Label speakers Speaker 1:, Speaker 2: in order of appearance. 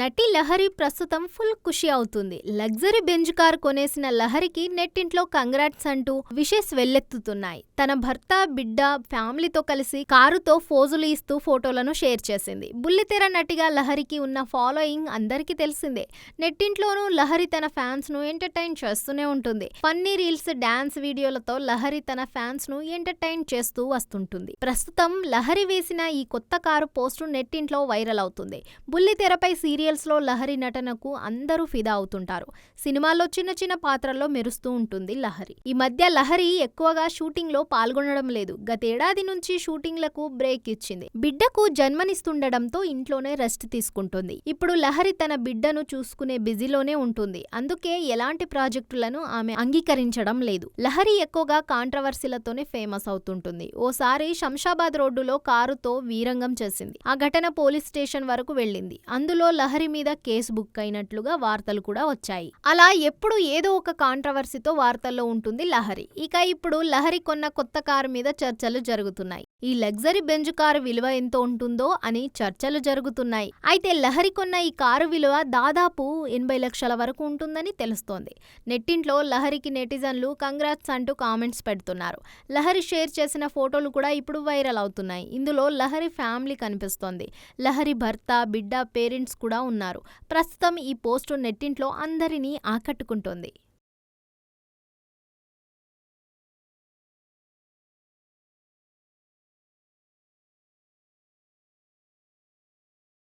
Speaker 1: నటి లహరి ప్రస్తుతం ఫుల్ ఖుషి అవుతుంది. లగ్జరీ బెంజ్ కార్ కొనేసిన లహరికి నెట్టింట్లో కంగ్రాట్స్ అంటూ విషెస్ వెల్లెత్తుతున్నాయి. తన భర్త బిడ్డ ఫ్యామిలీతో కలిసి కారుతో ఫోజులు ఇస్తూ ఫోటోలను షేర్ చేసింది. బుల్లితెర నటిగా లహరికి ఉన్న ఫాలోయింగ్ అందరికీ తెలిసిందే. నెట్టింట్లోనూ లహరి తన ఫ్యాన్స్ను ఎంటర్టైన్ చేస్తూనే ఉంటుంది. ఫన్నీ రీల్స్ డాన్స్ వీడియోలతో లహరి తన ఫ్యాన్స్ను ఎంటర్టైన్ చేస్తూ వస్తుంటుంది. ప్రస్తుతం లహరి వేసిన ఈ కొత్త కారు పోస్టు నెట్టింట్లో వైరల్ అవుతుంది. బుల్లితెరపై సీరియల్ సీరియల్స్లో లహరి నటనకు అందరూ ఫిదా అవుతుంటారు. సినిమాల్లో చిన్న చిన్న పాత్రల్లో మెరుస్తూ ఉంటుంది లహరి. ఈ మధ్య లహరి ఎక్కువగా షూటింగ్లో పాల్గొనడం లేదు. గతేడాది నుంచి షూటింగ్లకు బ్రేక్ ఇచ్చింది. బిడ్డకు జన్మనిస్తుండడంతో ఇంట్లోనే రెస్ట్ తీసుకుంటుంది. ఇప్పుడు లహరి తన బిడ్డను చూసుకునే బిజీలోనే ఉంటుంది. అందుకే ఎలాంటి ప్రాజెక్టులను ఆమె అంగీకరించడం లేదు. లహరి ఎక్కువగా కాంట్రవర్సీలతోనే ఫేమస్ అవుతుంటుంది. ఓసారి శంషాబాద్ రోడ్డులో కారుతో వీరంగం చేసింది. ఆ ఘటన పోలీస్ స్టేషన్ వరకు వెళ్ళింది. అందులో లహరి మీద కేసు బుక్ అయినట్లుగా వార్తలు కూడా వచ్చాయి. అలా ఎప్పుడు ఏదో ఒక కాంట్రవర్సీతో వార్తల్లో ఉంటుంది లహరి. ఇక ఇప్పుడు లహరి కొన్న కొత్త కారు మీద చర్చలు జరుగుతున్నాయి. ఈ లగ్జరీ బెంజ్ కారు విలువ ఎంత ఉంటుందో అని చర్చలు జరుగుతున్నాయి. అయితే లహరి కొన్న ఈ కారు విలువ దాదాపు ఎనభై లక్షల వరకు ఉంటుందని తెలుస్తోంది. నెట్టింట్లో లహరికి నెటిజన్లు కంగ్రాట్స్ అంటూ కామెంట్స్ పెడుతున్నారు. లహరి షేర్ చేసిన ఫోటోలు కూడా ఇప్పుడు వైరల్ అవుతున్నాయి. ఇందులో లహరి ఫ్యామిలీ కనిపిస్తోంది. లహరి భర్త బిడ్డ పేరెంట్స్ కూడా ఉన్నారు. ప్రస్తుతం ఈ పోస్టు నెట్టింట్లో అందరినీ ఆకట్టుకుంటోంది.